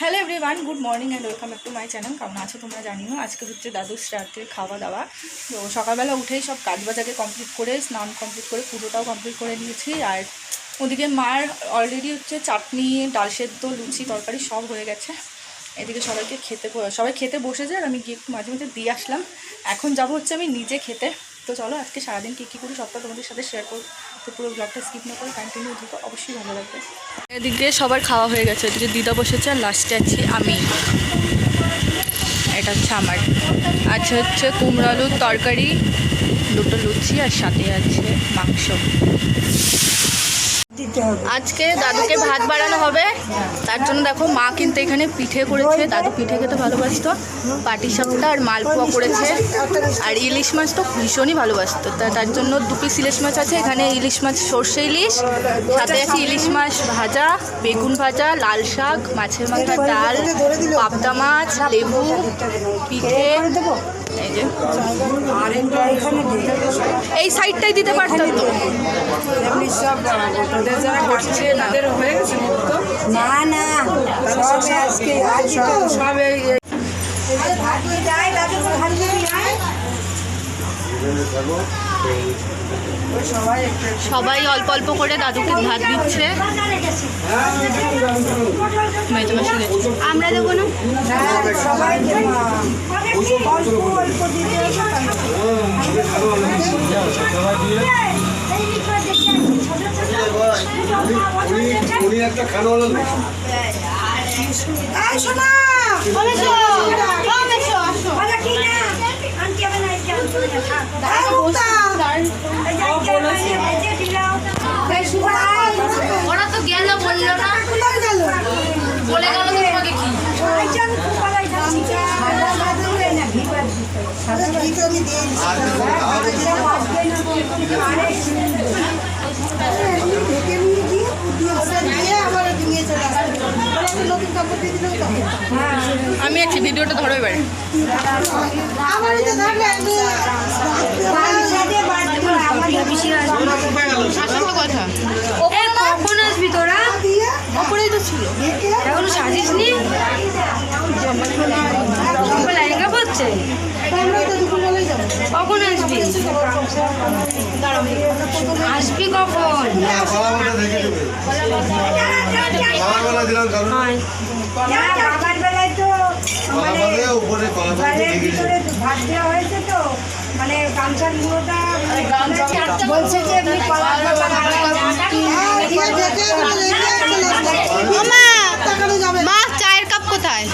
Hello everyone good morning and welcome back to my channel কেমন আছো তোমরা জানিও? আজকে হচ্ছে দাদুর রাত্রের খাওয়া দাওয়া। তো সকালবেলা উঠেই সব কাজ বাজাকে কমপ্লিট করে, স্নান কমপ্লিট করে, পুজোটাও কমপ্লিট করে নিয়েছি। আর ওদিকে মার অলরেডি হচ্ছে চাটনি, ডাল সেদ্ধ, লুচি, তরকারি সব হয়ে গেছে। এদিকে সবাইকে খেতে সবাই খেতে বসেছে আর আমি গিয়ে একটু মাঝে মাঝে দিয়ে আসলাম। এখন যাব হচ্ছে আমি নিজে খেতে। তো চলো, আজকে সারাদিন কী কী করি সবটা তোমাদের সাথে শেয়ার করো তো পুরো ব্লগটা স্কিপ না করে কন্টিনিউ দিকে অবশ্যই ভালো লাগবে। এদিক দিয়ে সবার খাওয়া হয়ে গেছে, এদিকে দিদা বসেছে আর লাস্টে আছি আমি। এটা হচ্ছে আমার। আছে হচ্ছে কুমড়ো আলুর তরকারি, দুটো লুচি আর সাথে আছে মাংস। আজকে দাদুকে ভাত বাড়ানো হবে। তার জন্য দেখো মা কিন্তু এখানে পিঠে করেছে। দাদু পিঠে খেতে ভালোবাসতো। পাটি সাপটা আর মালপোয়া করেছে। আর ইলিশ মাছ তো ভীষণই ভালোবাসতো। তার জন্য দু পিস ইলিশ মাছ আছে। এখানে ইলিশ মাছ, সর্ষে ইলিশ, সাথে আছে ইলিশ মাছ ভাজা, বেগুন ভাজা, লাল শাক, মাছের মাথা, ডাল, পাবদা মাছ, লেবু, পিঠে এই যে এই সাইডটাই দিতে পারতাম তো। এমনি সব তোদের যারা করছে তাদের হয়ে গেছে না না। সব আজকে সব এই ভাগিয়ে যায় তাদের ভাগিয়ে যায়। সবাই অল্প অল্প করে দাদুকে ভাত দিচ্ছে। আমরা দেবো না? উনি একটা খানাওয়ালা লোক। এই শোনা ওরা তো গেল বলল না। বলে গেল তোমাকে কি? আমি একটি ভিডিওটা ধরো এবারে আসল তো কথা কখন আসবি তোরা ওপরেই তো ছিল এখনও সাজিস নি সবাই লেহেঙ্গা পড়ছে কখন আসবি আসবি কখন বেলায় তো মানে ভাত দেওয়া হয়েছে তো মানে গামছার গুঁড়োটা বলছে যে এমনি মা চায়ের কাপ কোথায়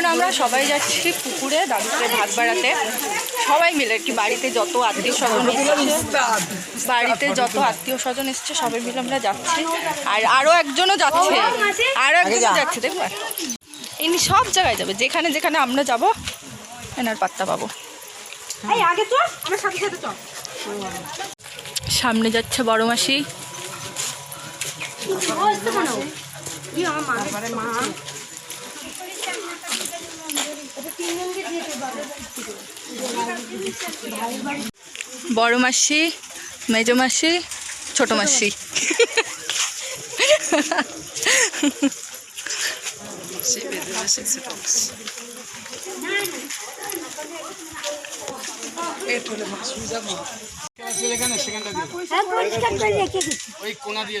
এখন আমরা সবাই যাচ্ছি পুকুরে দাদুকে ভাত বাড়াতে। সবাই মিলে কি বাড়িতে যত আত্মীয় স্বজন বাড়িতে যত আত্মীয় স্বজন এসছে সবাই মিলে আমরা যাচ্ছি। আর আরও একজনও যাচ্ছে। আরও একজনও যাচ্ছে দেখবে ইনি সব জায়গায় যাবে। যেখানে যেখানে আমরা যাব এনার পাত্তা পাবো। সামনে যাচ্ছে বড় মাসি। বড় মাসি মেজো মাসি ছোট মাসি। ওই কোনা দিয়ে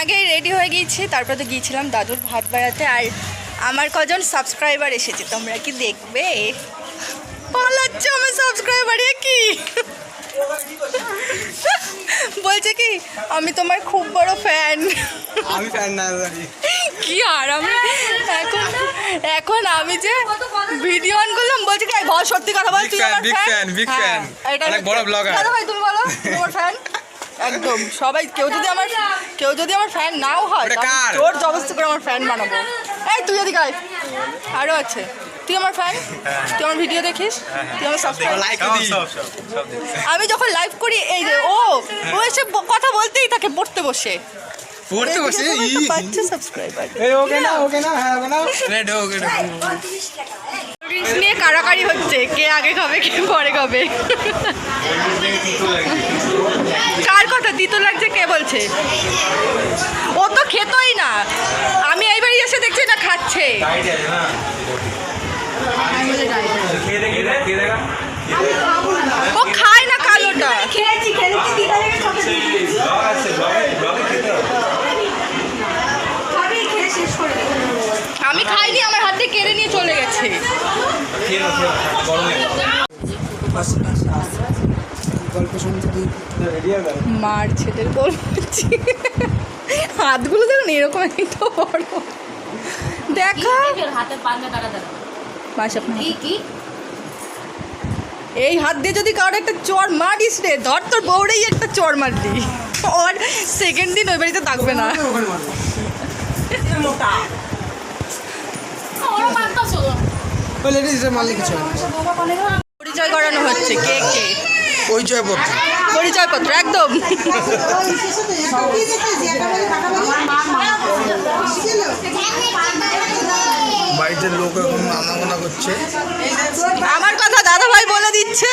আগেই রেডি হয়ে গিয়েছি। তারপরে তো গিয়েছিলাম দাদুর ভাত বাড়াতে। আর আমার কজন সাবস্ক্রাইবার এসেছে তোমরা কি দেখবে? পালাচ্ছ আমার সাবস্ক্রাইবার কি? বলছে কি আমি তোমার খুব বড় ফ্যান আমি ফ্যান না জানি। কি আর আমি এখন এখন আমি যে ভিডিও অন করলাম বলছি কি ঘর সত্যি কথা বল তুই আমার fan, big হ্যাঁ, fan। এটা অনেক বড় blogger। দাদা ভাই তুমি বলো তোমার ফ্যান একদম সবাই কেউ যদি আমার কেউ যদি আমার ফ্যান নাও হয়? জোর জবস্তি করে আমার ফ্যান বানাবো এই তুই যদি আয় আরও আছে তুই আমার ফ্যান তুই আমার ভিডিও দেখিস তুই আমার সাবস্ক্রাইব লাইক আমি যখন লাইভ করি এই যে ও ও এসে কথা বলতেই থাকে পড়তে বসে পড়তে বসে সাবস্ক্রাইবার এই ওকে না ওকে না হ্যাঁ ওকে না রেড ওকে না ড্রিঙ্কস নিয়ে কারাকারি হচ্ছে কে আগে খাবে কে পরে খাবে কার কথা? তিতো লাগছে, কে বলছে? ও তো খেতই না। আমি এইবারই এসে দেখছি না খাচ্ছে। ও খায় না কালোটা। খেয়েছি। আমি খাইনি, আমার হাতে কেড়ে নিয়ে চলে গেছে। মার ছেলের গল্প হাতগুলো দেখুন এরকম একটা বড়। দেখা। এই হাত দিয়ে যদি কারোর একটা চর মারিস রে ধর তোর বউরেই একটা চর মারলি। ওর সেকেন্ড দিন ওই বাড়িতে থাকবে না। পরিচয় করানো হচ্ছে কে কে? পরিচয় পত্র পরিচয়পত্র একদম। বাড়িতে লোক এখন আনাগোনা করছে। আমার কথা দাদা ভাই বলে দিচ্ছে।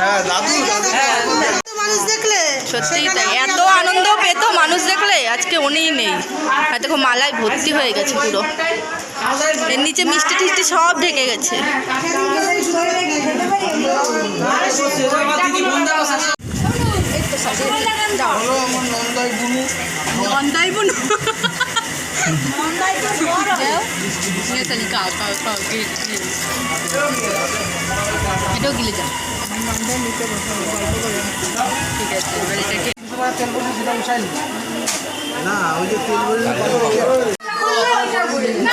হ্যাঁ দাদু সত্যি তাই। এত আনন্দ পেত মানুষ দেখলে আজকে উনিই নেই। আর দেখো মালায় ভর্তি হয়ে গেছে পুরো। এর নিচে মিষ্টি টিষ্টি সব ঢেকে গেছে। নন্দাই বুনু নন্দাই এটাও গিলে ঠিক আছে এবার এটাকে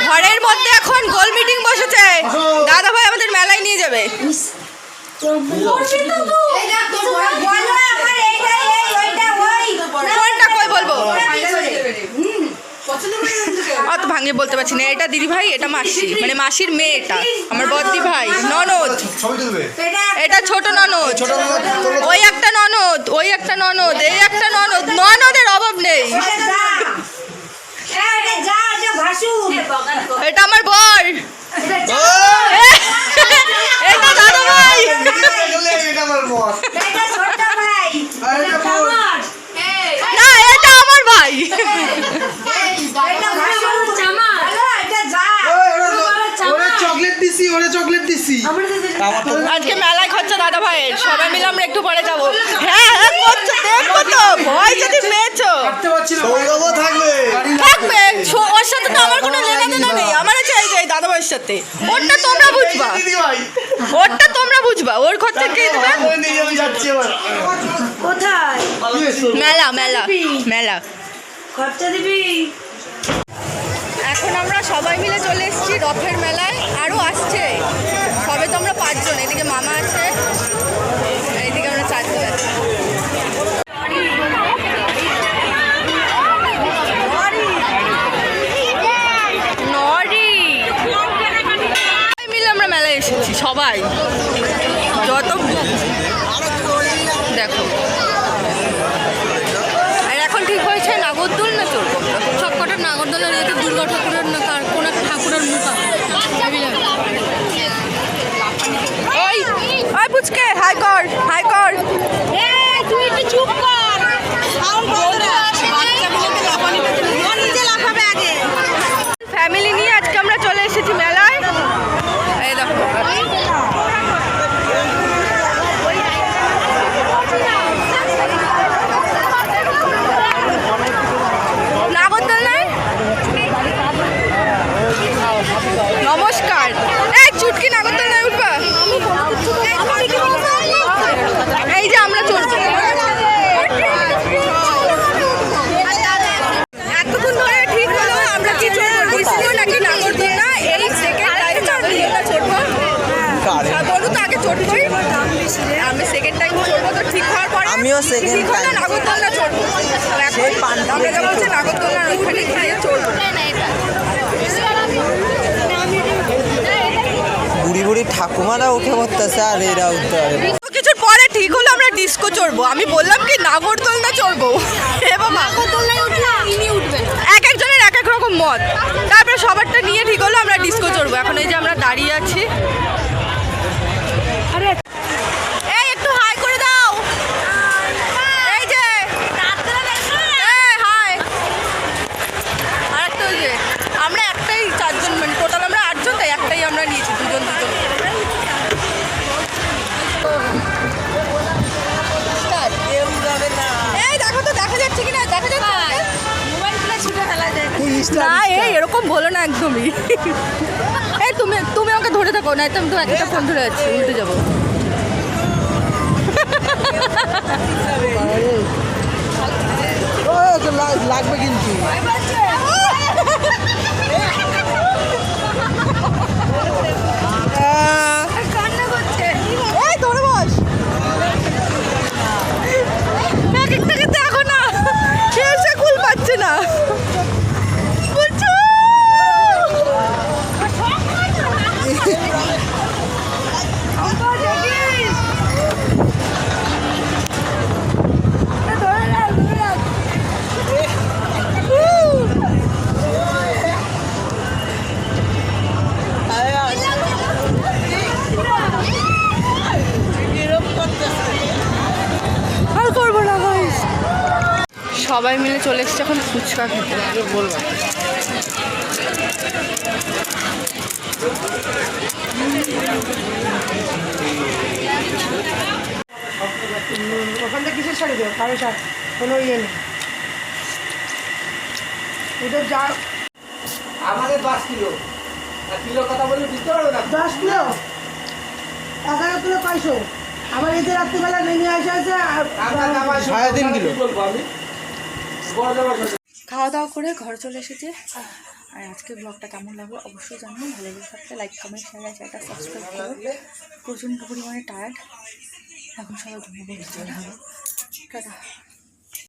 ঘরের মধ্যে এখন গোল মিটিং বসেছে। দাদা ভাই আমাদের মেলায় নিয়ে যাবে বলো আমার এইটা এই ওইটা ওই কোনটা কই বলব অত ভাঙে বলতে পারছি না এটা দিদি ভাই এটা মাসি মানে মাসির মেয়ে এটা আমার বদ্দি ভাই ননদ। এটা ছোট ননদ। তো। ওই একটা ননদ ওই একটা ননদ এই একটা ননদ ননদের অভাব নেই এটা যা হ্যাঁ, এটা যা এটা ভাসুর এটা আমার বর এটা যা এটা দাদা ভাই চলে, এটা আমার বস। এটা ছোট ভাই আর এটা বোন। আমার না এটা আমার ভাই এটা ভাসুর জামা হ্যালো, এটা যা ওই, ওরা- ওরা চকলেট দিছি ওরা চকলেট দিছি আমার তো আজকে মেলায় খরচা দাদা ভাইয়ের সবাই মিলে আমরা একটু পরে যাব। হ্যাঁ হ্যাঁ করছ দেখব তো ভয় যদি পেয়েছ। সৌরভও থাকবে। থাকবে ওর সাথে তো আমার কোনো লেনা দেনা নেই। আমার দাদা ভাইয়ের সাথে। ওরটা তোমরা বুঝবা। ওরটা তোমরা বুঝবা। ওর খরচা কে দেবে কোথায়? মেলা মেলা মেলা খরচা দিবি? সবাই মিলে চলে এসেছি রথের মেলায়। আরও আসছে। সবে তো আমরা পাঁচজন। এদিকে মামা আছে। এদিকে আমরা চারজন আছি। সবাই। যত দেখো আর এখন ঠিক হয়েছে নাগরদোল না চলবো সব কটা নাগরদোলার এতে দুর্গা ঠাকুরের না কার কোন একটা ঠাকুরের মুখ আছে হেভি লাগে। ওই ওই হাই কর হাই কর তুই একটু চুপ কর ফ্যামিলি নিয়ে আজকে আমরা চলে এসেছি মেলায় এই দেখো নাগরদোলনায় নমস্কার এই চুটকি নাগরদোলনায় উঠবা এই যে আমরা চড়বো চড়বই আমি সেকেন্ড টাইম চড়বো তো ঠিক হওয়ার পরে আমিও second ঠিক হলো time। নাগরদোলনা চড়বো। এখন আমরা যা বলছে নাগরদোলনার ওইখানে গিয়ে চড়বো। বুড়ি বুড়ি ঠাকুমারা উঠে পড়তেছে আর এরা উঠতে পারে কিছুর পরে ঠিক হলো আমরা ডিস্কো চড়বো। আমি বললাম কি নাগরদোলনা চড়বো। এ বাবা। এক একজনের এক এক রকম মত। তারপরে সবারটা নিয়ে ঠিক হলো আমরা ডিস্কো চড়বো। এখন এই যে আমরা দাঁড়িয়ে আছি। না এই এরকম বলো না একদমই। এই তুমি তুমি আমাকে ধরে থাকো না তো আমি তো একটা ফোন ধরে আছি উল্টে যাব ও তো লাগ- লাগবে কিন্তু এই ধরে বস এক একটাকে দেখো না সে সে কুল পাচ্ছে না বলছো আর করব না ভাই সবাই মিলে চলে এসছে এখন ফুচকা খেতে। বলব ওখান থেকে কিসের শাড়ি দেবো কারও শাড়ি? কোনো ইয়ে নেই। ওদের যা আমাদের দশ কিলো। কিলো কথা বললে বুঝতে পারবে না? দশ কিলো? এক হাজার কিলো কয়শো আমার এতে রাত্রিবেলা নেমে আসা আছে আর সাড়ে তিন কিলো। খাওয়া দাওয়া করে ঘর চলে এসেছে। আর আজকে ব্লগটা কেমন লাগল অবশ্যই জানব ভালো লাগে থাকতে লাইক কমেন্ট শেয়ার চ্যানেলটা সাবস্ক্রাইব করো প্রচণ্ড পরিমাণে টায়ার্ড এখন সবাই ঘুমিয়ে চলে